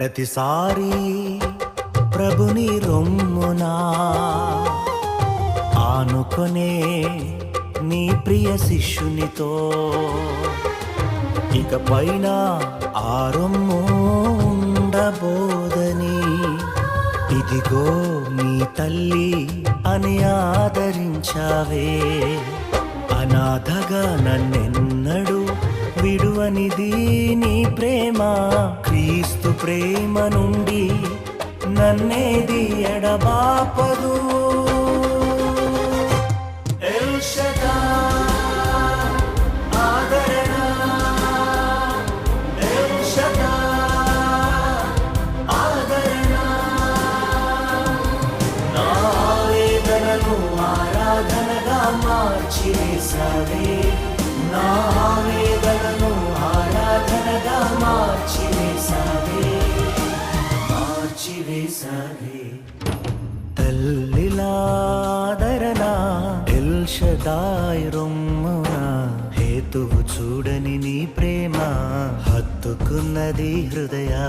ప్రతిసారి ప్రభుని రొమ్మునా? ఆనుకొనే నీ ప్రియ శిష్యునితో. ఇక పైన ఆరొమ్ము ఉండబోదని ఇదిగో నీ తల్లి అని ఆదరించావే. అనాథగా నన్నెన్నడు విడువనిది నీ ప్రేమ. క్రీస్తు ప్రేమ నుండి నన్నేది ఎడబాపదు ఎల్ షదాయ్ ఆదరణ. ఆరాధనగా మార్చివేశావే నా మార్చివేశావే తల్లిలాదరణ హేతువు చూడని నీ ప్రేమ హత్తుకున్నది హృదయా.